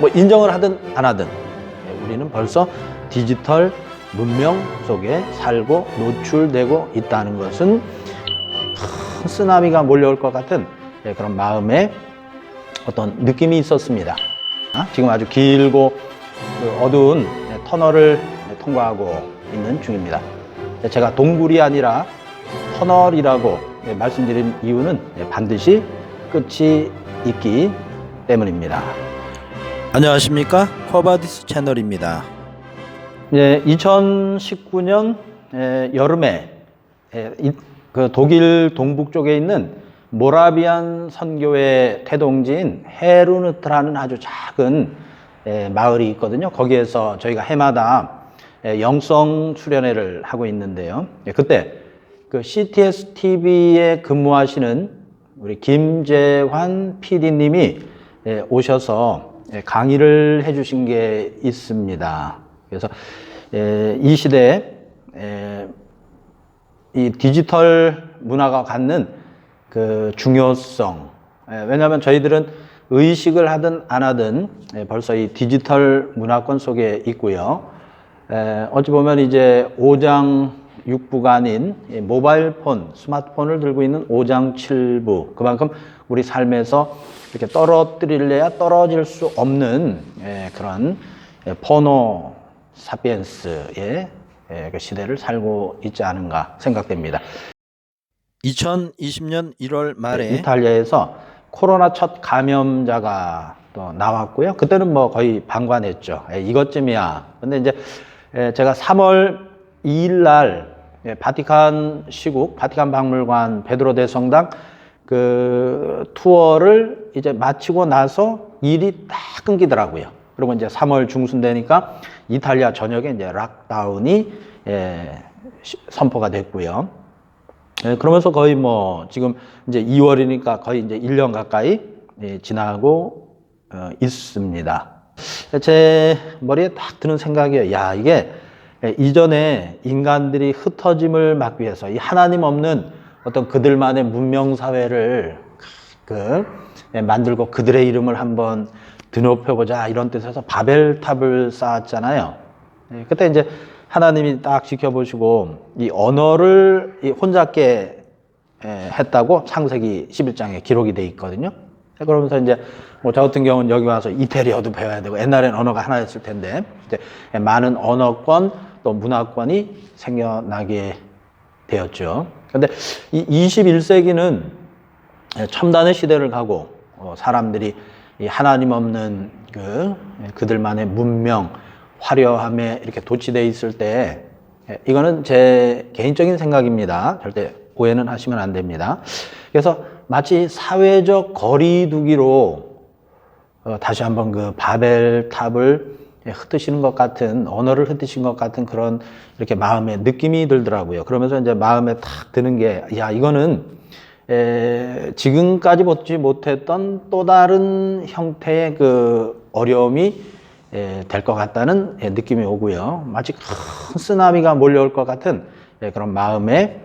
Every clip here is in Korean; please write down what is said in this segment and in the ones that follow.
뭐 인정을 하든 안 하든 예, 우리는 벌써 디지털 문명 속에 살고 노출되고 있다는 것은 큰 쓰나미가 몰려올 것 같은 예, 그런 마음의 어떤 느낌이 있었습니다. 아, 지금 아주 길고 그 어두운 예, 터널을 예, 통과하고 있는 중입니다. 예, 제가 동굴이 아니라 터널이라고 예, 말씀드린 이유는 예, 반드시 끝이 있기 때문입니다. 안녕하십니까? 커바디스 채널입니다. 예, 2019년 예, 여름에 예, 이- 그 독일 동북 쪽에 있는 모라비안 선교의 태동지인 헤르누트라는 아주 작은 예, 마을이 있거든요. 거기에서 저희가 해마다 예, 영성 수련회를 하고 있는데요. 예, 그때 그 CTS TV에 근무하시는 우리 김재환 PD님이 예, 오셔서 예, 강의를 해주신 게 있습니다. 그래서 예, 이 시대에 예, 이 디지털 문화가 갖는 그 중요성. 예, 왜냐하면 저희들은 의식을 하든 안 하든 예, 벌써 이 디지털 문화권 속에 있고요. 에, 어찌 보면 이제 5장 6부가 아닌 이 모바일 폰, 스마트폰을 들고 있는 5장 7부. 그만큼 우리 삶에서 이렇게 떨어뜨릴래야 떨어질 수 없는 예, 그런 예, 포노 사피엔스의 예, 그 시대를 살고 있지 않은가 생각됩니다. 2020년 1월 말에 이탈리아에서 코로나 첫 감염자가 또 나왔고요. 그때는 뭐 거의 방관했죠. 예, 이것쯤이야. 근데 이제 예, 제가 3월 2일 날 예, 바티칸 시국, 바티칸 박물관 베드로 대성당 그 투어를 이제 마치고 나서 일이 딱 끊기더라고요. 그리고 이제 3월 중순 되니까 이탈리아 전역에 이제 락다운이 예, 시- 선포가 됐고요. 예, 그러면서 거의 뭐 지금 이제 2월이니까 거의 이제 1년 가까이 예, 지나고 어, 있습니다. 제 머리에 딱 드는 생각이에요. 야, 이게 예, 이전에 인간들이 흩어짐을 막기 위해서 이 하나님 없는 어떤 그들만의 문명 사회를 그 예, 만들고 그들의 이름을 한번 드높여보자 이런 뜻에서 바벨탑을 쌓았잖아요. 예, 그때 이제 하나님이 딱 지켜보시고 이 언어를 이 혼잡게 에, 했다고 창세기 11장에 기록이 돼 있거든요. 그러면서 이제 뭐 저 같은 경우는 여기 와서 이태리어도 배워야 되고 옛날엔 언어가 하나였을 텐데 이제 많은 언어권 또 문화권이 생겨나게 되었죠. 근데 이 21세기는 첨단의 시대를 가고 어, 사람들이 이 하나님 없는 그 그들만의 문명 화려함에 이렇게 도취돼 있을 때 예, 이거는 제 개인적인 생각입니다. 절대 오해는 하시면 안 됩니다. 그래서 마치 사회적 거리두기로 어, 다시 한번 그 바벨탑을 예, 흩으시는 것 같은 언어를 흩으신 것 같은 그런 이렇게 마음의 느낌이 들더라고요. 그러면서 이제 마음에 탁 드는 게 야 이거는 에, 지금까지 보지 못했던 또 다른 형태의 그 어려움이 될 것 같다는 예, 느낌이 오고요. 마치 큰 쓰나미가 몰려올 것 같은 예, 그런 마음의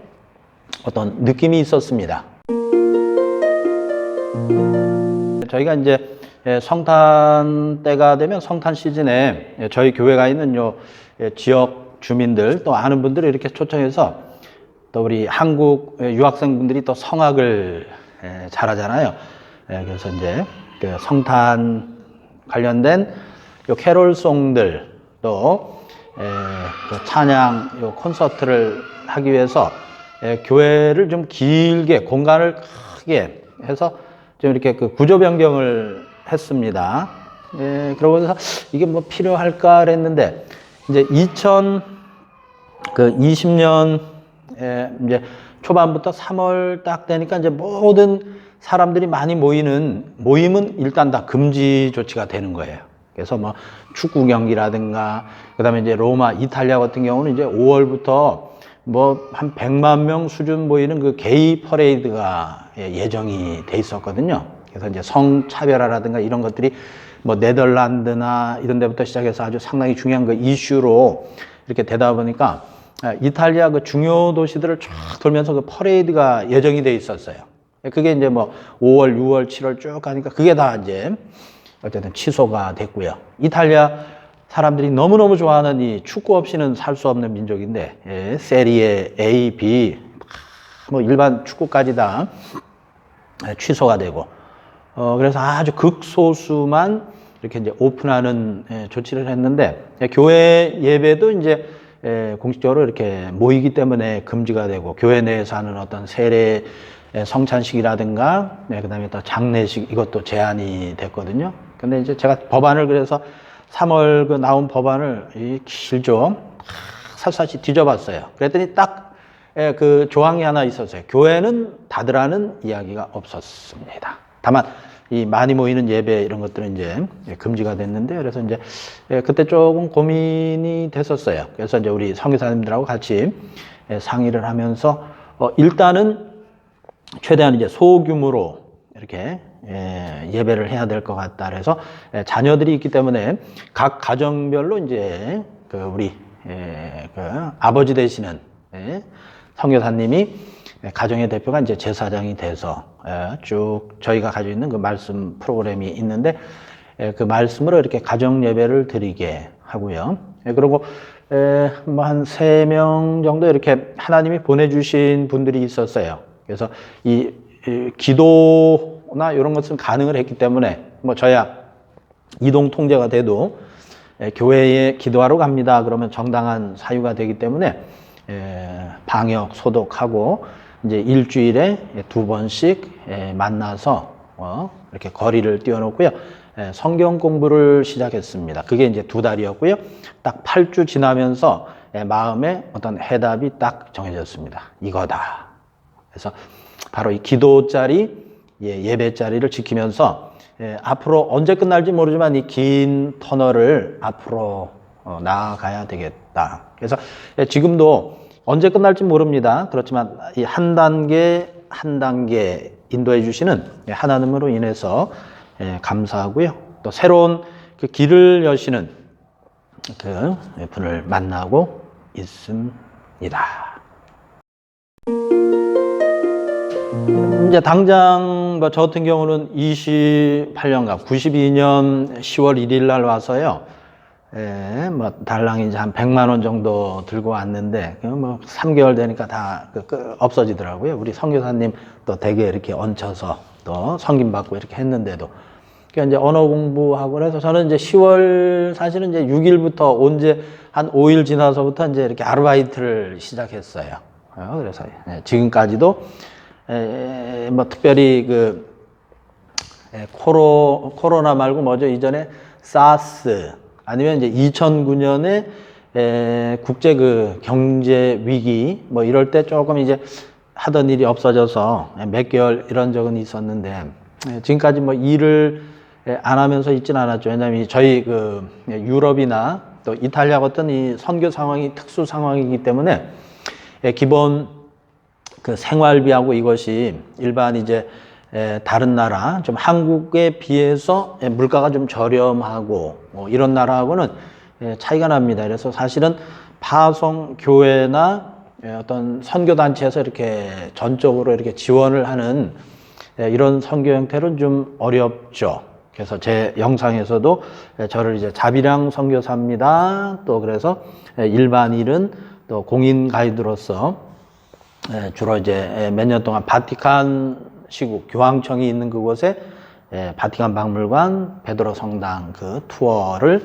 어떤 느낌이 있었습니다. 저희가 이제 예, 성탄 때가 되면 성탄 시즌에 예, 저희 교회가 있는 요 예, 지역 주민들 또 아는 분들을 이렇게 초청해서 또 우리 한국 예, 유학생분들이 또 성악을 예, 잘하잖아요. 예, 그래서 이제 그 성탄 관련된 요 캐롤송들 또 예, 그 찬양 요 콘서트를 하기 위해서 예, 교회를 좀 길게 공간을 크게 해서 좀 이렇게 그 구조 변경을 했습니다. 예, 그러고서 이게 뭐 필요할까 그랬는데 이제 2000그 20년 에 이제 초반부터 3월 딱 되니까 이제 모든 사람들이 많이 모이는 모임은 일단 다 금지 조치가 되는 거예요. 그래서 뭐 축구 경기라든가 그다음에 이제 로마, 이탈리아 같은 경우는 이제 5월부터 뭐 한 100만 명 수준 모이는 그 게이 퍼레이드가 예, 예정이 돼 있었거든요. 그래서 이제 성차별화라든가 이런 것들이 뭐 네덜란드나 이런 데부터 시작해서 아주 상당히 중요한 그 이슈로 이렇게 되다 보니까 아, 이탈리아 그 중요 도시들을 쫙 돌면서 그 퍼레이드가 예정이 돼 있었어요. 그게 이제 뭐 5월, 6월, 7월 쭉 가니까 그게 다 이제 어쨌든 취소가 됐고요. 이탈리아 사람들이 너무너무 좋아하는 이 축구 없이는 살 수 없는 민족인데, 예, 세리에 A, B, 뭐 일반 축구까지 다 예, 취소가 되고, 어, 그래서 아주 극소수만 이렇게 이제 오픈하는 예, 조치를 했는데, 예, 교회 예배도 이제 예, 공식적으로 이렇게 모이기 때문에 금지가 되고, 교회 내에서 하는 어떤 세례 예, 성찬식이라든가, 네, 그 다음에 또 장례식 이것도 제한이 됐거든요. 근데 이제 제가 법안을 그래서 3월 그 나온 법안을 이 길죠. 살살시 뒤져봤어요. 그랬더니 딱그 조항이 하나 있었어요. 교회는 닫으라는 이야기가 없었습니다. 다만 이 많이 모이는 예배 이런 것들은 이제 금지가 됐는데 그래서 이제 예, 그때 조금 고민이 됐었어요. 그래서 이제 우리 선교사님들하고 같이 예, 상의를 하면서 어 일단은 최대한 이제 소규모로 이렇게 예, 예배를 해야 될 것 같다. 그래서 예, 자녀들이 있기 때문에 각 가정별로 이제 그 우리 예, 그 아버지 되시는 예, 성교사님이 예, 가정의 대표가 이제 제사장이 돼서 예, 쭉 저희가 가지고 있는 그 말씀 프로그램이 있는데 예, 그 말씀으로 이렇게 가정 예배를 드리게 하고요. 예, 그리고 뭐한 세 명 정도 이렇게 하나님이 보내주신 분들이 있었어요. 그래서 이, 이 기도나 이런 것은 가능을 했기 때문에 뭐 저야 이동 통제가 돼도 예, 교회에 기도하러 갑니다. 그러면 정당한 사유가 되기 때문에 예, 방역 소독하고 이제 일주일에 두 번씩 예, 만나서 어, 이렇게 거리를 띄워놓고요. 예, 성경 공부를 시작했습니다. 그게 이제 두 달이었고요. 딱 8주 지나면서 예, 마음에 어떤 해답이 딱 정해졌습니다. 이거다. 그래서 바로 이 기도 자리, 예, 예배자리를 지키면서 예, 앞으로 언제 끝날지 모르지만 이 긴 터널을 앞으로 어, 나아가야 되겠다. 그래서 예, 지금도 언제 끝날지 모릅니다. 그렇지만 이 한 단계 한 단계 인도해 주시는 예, 하나님으로 인해서 예, 감사하고요. 또 새로운 그 길을 여시는 그 분을 만나고 있습니다. 이제 당장 뭐저 같은 경우는 28년간 92년 10월 1일 날 와서요. 예, 뭐 달랑 이제 한 100만 원 정도 들고 왔는데 그뭐 3개월 되니까 다 그- 그 없어지더라고요. 우리 선교사님 또 되게 이렇게 얹혀서 또 성김 받고 이렇게 했는데도 그러니까 이제 언어 공부하고 그래서 저는 이제 10월 사실은 이제 6일부터 언제 한 5일 지나서부터 이제 이렇게 아르바이트를 시작했어요. 어, 그래서 예, 지금까지도 에, 뭐 특별히 그 에, 코로 코로나 말고 뭐죠 이전에 사스 아니면 이제 2009년에 에, 국제 그 경제 위기 뭐 이럴 때 조금 이제 하던 일이 없어져서 몇 개월 이런 적은 있었는데 에, 지금까지 뭐 일을 에, 안 하면서 있지는 않았죠. 왜냐하면 저희 그 유럽이나 또 이탈리아 같은 이 선교 상황이 특수 상황이기 때문에 에, 기본 그 생활비하고 이것이 일반 이제 에, 다른 나라 좀 한국에 비해서 에, 물가가 좀 저렴하고 뭐 이런 나라하고는 에, 차이가 납니다. 그래서 사실은 파송 교회나 에, 어떤 선교 단체에서 이렇게 전적으로 이렇게 지원을 하는 에, 이런 선교 형태는 좀 어렵죠. 그래서 제 영상에서도 에, 저를 이제 자비량 선교사입니다. 또 그래서 에, 일반인은 또 공인 가이드로서 예, 주로 이제 몇 년 동안 바티칸 시국 교황청이 있는 그곳에 예, 바티칸 박물관 베드로 성당 그 투어를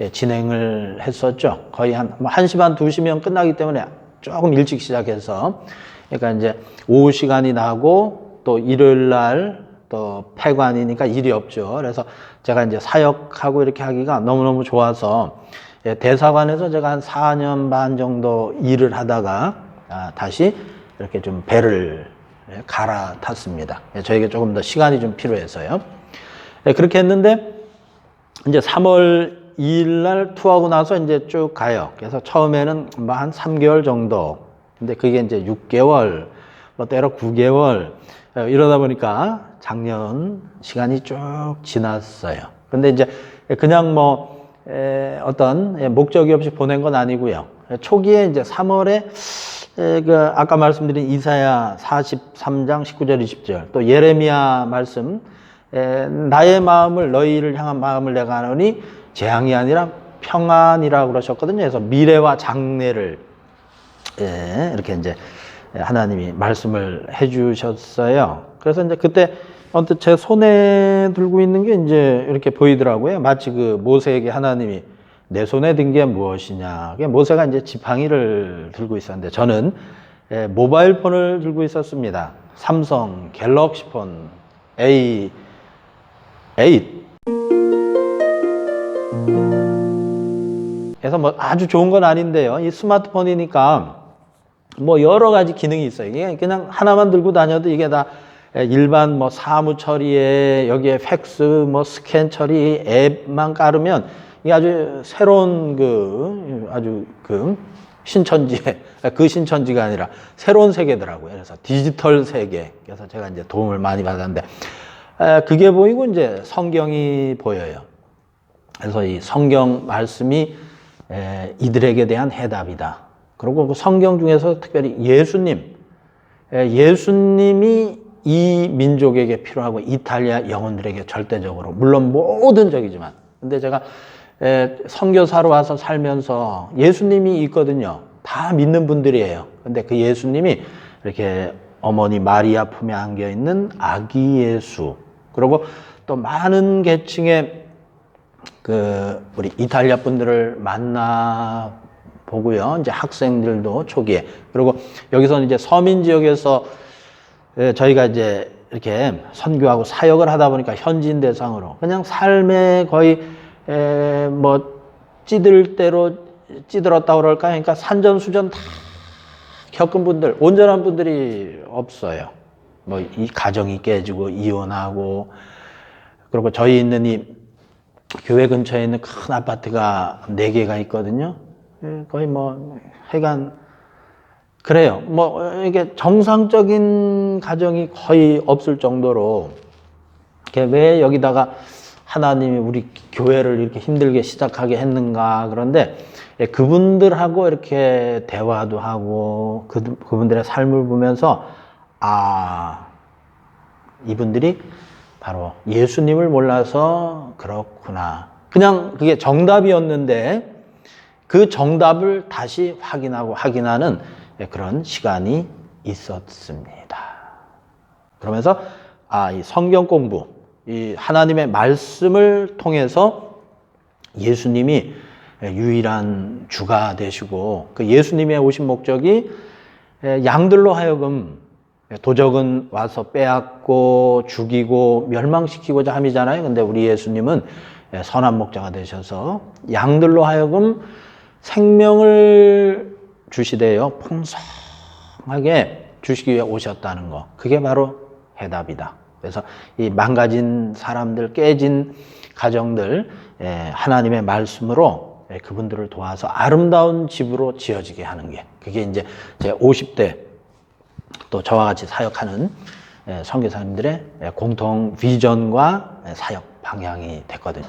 예, 진행을 했었죠. 거의 한, 뭐 1시 반, 2시면 끝나기 때문에 조금 일찍 시작해서 그러니까 이제 오후 시간이 나고 또 일요일 날 또 폐관이니까 일이 없죠. 그래서 제가 이제 사역하고 이렇게 하기가 너무너무 좋아서 예, 대사관에서 제가 한 4년 반 정도 일을 하다가 아, 다시 이렇게 좀 배를 예, 갈아탔습니다. 예, 저에게 조금 더 시간이 좀 필요해서요. 예, 그렇게 했는데 이제 3월 2일 날 투어하고 나서 이제 쭉 가요. 그래서 처음에는 뭐한 3개월 정도. 근데 그게 이제 6개월, 뭐 때로 9개월 어, 이러다 보니까 작년 시간이 쭉 지났어요. 근데 이제 그냥 뭐 에, 어떤 예, 목적이 없이 보낸 건 아니고요. 초기에 이제 3월에 에, 그 아까 말씀드린 이사야 43장 19절 20절 또 예레미야 말씀 에, 나의 마음을 너희를 향한 마음을 내가 하노니 재앙이 아니라 평안이라고 그러셨거든요. 그래서 미래와 장래를 예, 이렇게 이제 하나님이 말씀을 해주셨어요. 그래서 이제 그때 언뜻 제 손에 들고 있는 게 이제 이렇게 보이더라고요. 마치 그 모세에게 하나님이 내 손에 든 게 무엇이냐. 모세가 이제 지팡이를 들고 있었는데 저는 예, 모바일 폰을 들고 있었습니다. 삼성 갤럭시 폰 A 8. 그래서 뭐 아주 좋은 건 아닌데요. 이 스마트폰이니까 뭐 여러 가지 기능이 있어요. 그냥 하나만 들고 다녀도 이게 다 일반 뭐 사무 처리에 여기에 팩스 뭐 스캔 처리 앱만 깔으면 이게 아주 새로운 그 아주 그 신천지에 그 신천지가 아니라 새로운 세계더라고요. 그래서 디지털 세계. 그래서 제가 이제 도움을 많이 받았는데 에, 그게 보이고 이제 성경이 보여요. 그래서 이 성경 말씀이 에, 이들에게 대한 해답이다. 그리고 그 성경 중에서 특별히 예수님, 에, 예수님이 이 민족에게 필요하고 이탈리아 영혼들에게 절대적으로 물론 모든 적이지만 근데 제가 에, 선교사로 와서 살면서 예수님이 있거든요. 다 믿는 분들이에요. 근데 그 예수님이 이렇게 어머니 마리아 품에 안겨 있는 아기 예수 그리고 또 많은 계층의 그 우리 이탈리아 분들을 만나 보고요. 이제 학생들도 초기에 그리고 여기서는 이제 서민 지역에서 예, 저희가 이제 이렇게 선교하고 사역을 하다 보니까 현지인 대상으로 그냥 삶에 거의 에, 뭐 찌들 대로 찌들었다 그럴까 그러니까 산전수전 다 겪은 분들 온전한 분들이 없어요. 뭐 이 가정이 깨지고 이혼하고 그리고 저희 있는 이 교회 근처에 있는 큰 아파트가 네 개가 있거든요. 예, 거의 뭐 하여간 그래요. 뭐 이게 정상적인 가정이 거의 없을 정도로 왜 여기다가 하나님이 우리 교회를 이렇게 힘들게 시작하게 했는가 그런데 예, 그분들하고 이렇게 대화도 하고 그, 그분들의 삶을 보면서 아 이분들이 바로 예수님을 몰라서 그렇구나. 그냥 그게 정답이었는데 그 정답을 다시 확인하고 확인하는 그런 시간이 있었습니다. 그러면서 아, 이 성경 공부, 이 하나님의 말씀을 통해서 예수님이 유일한 주가 되시고 그 예수님의 오신 목적이 양들로 하여금 도적은 와서 빼앗고 죽이고 멸망시키고자 함이잖아요. 근데 우리 예수님은 선한 목자가 되셔서 양들로 하여금 생명을 주시되요 풍성하게 주시기 위해 오셨다는 거. 그게 바로 해답이다. 그래서 이 망가진 사람들, 깨진 가정들, 하나님의 말씀으로 그분들을 도와서 아름다운 집으로 지어지게 하는 게 그게 이제 제 50대 또 저와 같이 사역하는 선교사님들의 공통 비전과 사역 방향이 됐거든요.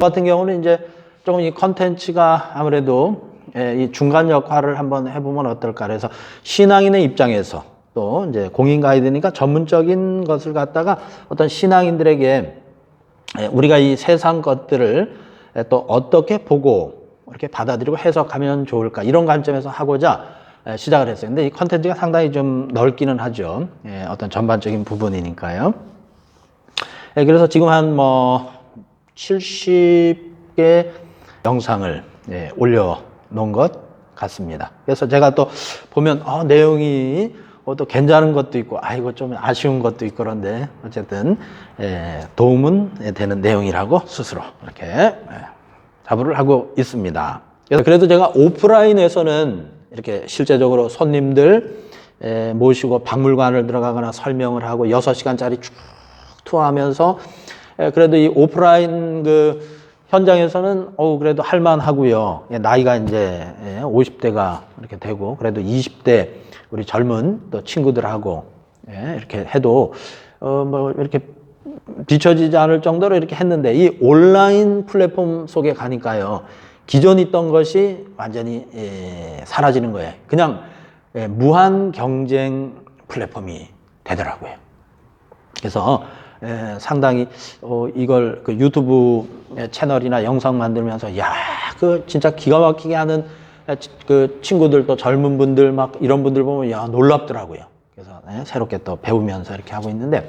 같은 경우는 이제 조금 이 컨텐츠가 아무래도 이 중간 역할을 한번 해보면 어떨까 그래서 신앙인의 입장에서 또 이제 공인 가이드니까 전문적인 것을 갖다가 어떤 신앙인들에게 우리가 이 세상 것들을 또 어떻게 보고 이렇게 받아들이고 해석하면 좋을까 이런 관점에서 하고자 시작을 했어요. 근데 이 컨텐츠가 상당히 좀 넓기는 하죠. 어떤 전반적인 부분이니까요. 그래서 지금 한 뭐 70개 영상을 올려 놓은 것 같습니다. 그래서 제가 또 보면 어, 내용이 어, 또 괜찮은 것도 있고 아이고 좀 아쉬운 것도 있고 그런데 어쨌든 도움은 되는 내용이라고 스스로 이렇게 자부를 하고 있습니다. 그래서 그래도 제가 오프라인에서는 이렇게 실제적으로 손님들 모시고 박물관을 들어가거나 설명을 하고 6시간짜리 쭉 투어하면서 그래도 이 오프라인 그 현장에서는 어 그래도 할만하고요. 나이가 이제 50대가 이렇게 되고 그래도 20대 우리 젊은 또 친구들하고 이렇게 해도 어 뭐 이렇게 비춰지지 않을 정도로 이렇게 했는데 이 온라인 플랫폼 속에 가니까요. 기존 있던 것이 완전히 사라지는 거예요. 그냥 무한 경쟁 플랫폼이 되더라고요. 그래서 에, 상당히 어, 이걸 그 유튜브 채널이나 영상 만들면서 야 그 진짜 기가 막히게 하는 그 친구들 또 젊은 분들 막 이런 분들 보면 야 놀랍더라고요. 그래서 예, 새롭게 또 배우면서 이렇게 하고 있는데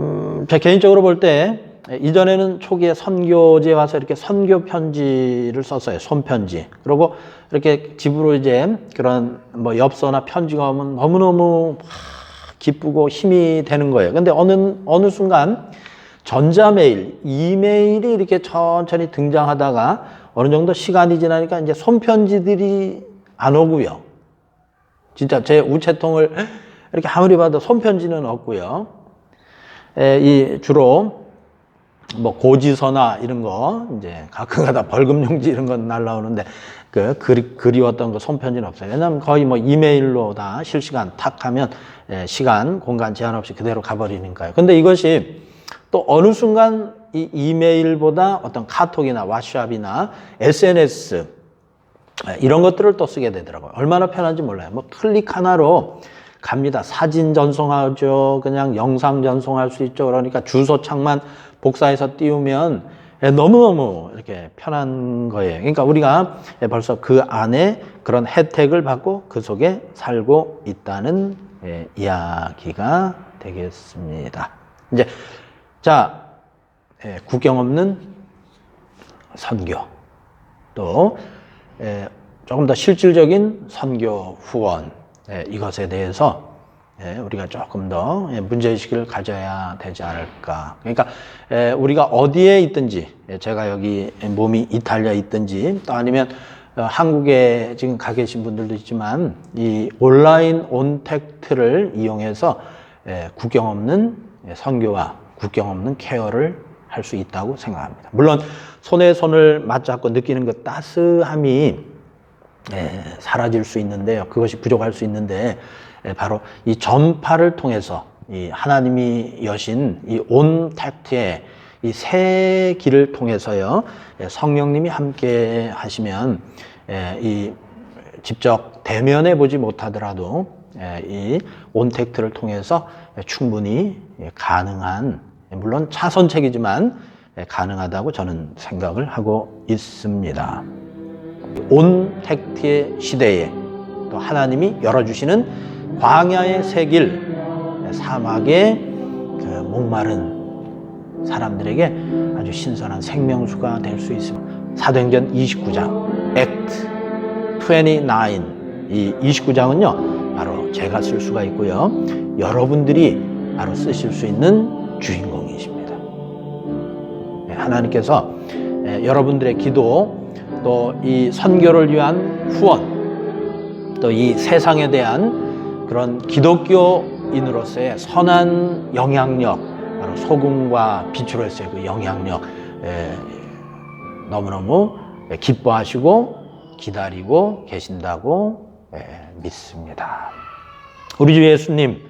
음, 제 개인적으로 볼 때 이전에는 초기에 선교지에 와서 이렇게 선교 편지를 썼어요. 손편지. 그리고 이렇게 집으로 이제 그런 뭐 엽서나 편지가 오면 너무너무 막 기쁘고 힘이 되는 거예요. 근데 어느 어느 순간 전자메일, 이메일이 이렇게 천천히 등장하다가 어느 정도 시간이 지나니까 이제 손편지들이 안 오고요. 진짜 제 우체통을 이렇게 아무리 봐도 손편지는 없고요. 에, 이 주로 뭐 고지서나 이런 거 이제 가끔가다 벌금용지 이런 건 날라오는데 그 그리, 그리웠던 그 손편지는 없어요. 왜냐하면 거의 뭐 이메일로 다 실시간 탁 하면 에, 시간 공간 제한 없이 그대로 가버리니까요. 근데 이것이 또 어느 순간 이 이메일보다 어떤 카톡이나 왓츠앱이나 SNS 이런 것들을 또 쓰게 되더라고요. 얼마나 편한지 몰라요. 뭐 클릭 하나로 갑니다. 사진 전송하죠. 그냥 영상 전송할 수 있죠. 그러니까 주소창만 복사해서 띄우면 너무너무 이렇게 편한 거예요. 그러니까 우리가 벌써 그 안에 그런 혜택을 받고 그 속에 살고 있다는 예, 이야기가 되겠습니다. 이제 자, 예, 구경 없는 선교. 또, 예, 조금 더 실질적인 선교 후원. 예, 이것에 대해서 예, 우리가 조금 더 예, 문제의식을 가져야 되지 않을까. 그러니까 예, 우리가 어디에 있든지, 예, 제가 여기 몸이 이탈리아에 있든지, 또 아니면 어, 한국에 지금 가 계신 분들도 있지만, 이 온라인 온택트를 이용해서 예, 구경 없는 예, 선교와 국경 없는 케어를 할 수 있다고 생각합니다. 물론 손에 손을 맞잡고 느끼는 그 따스함이 예, 사라질 수 있는데요. 그것이 부족할 수 있는데 예, 바로 이 전파를 통해서 이 하나님이 여신 이 온택트의 이 새 길을 통해서요 예, 성령님이 함께 하시면 예, 이 직접 대면해 보지 못하더라도 예, 이 온택트를 통해서 충분히 예, 가능한 물론 차선책이지만 예, 가능하다고 저는 생각을 하고 있습니다. 온 택트의 시대에 또 하나님이 열어주시는 광야의 새길 사막의 그 목마른 사람들에게 아주 신선한 생명수가 될 수 있습니다. 사도행전 29장 액트 29. 이 29장은요, 바로 제가 쓸 수가 있고요. 여러분들이 바로 쓰실 수 있는 주인공이십니다. 네, 하나님께서 예, 여러분들의 기도, 또 이 선교를 위한 후원, 또 이 세상에 대한 그런 기독교인으로서의 선한 영향력, 바로 소금과 빛으로서의 그 영향력, 예, 너무너무 기뻐하시고 기다리고 계신다고 예, 믿습니다. 우리 주 예수님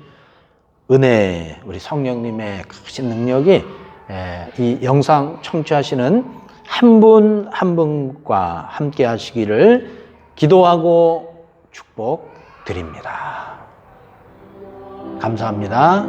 은혜, 우리 성령님의 크신 능력이 예, 이 영상 청취하시는 한분한 분과 함께 하시기를 기도하고 축복드립니다. 감사합니다.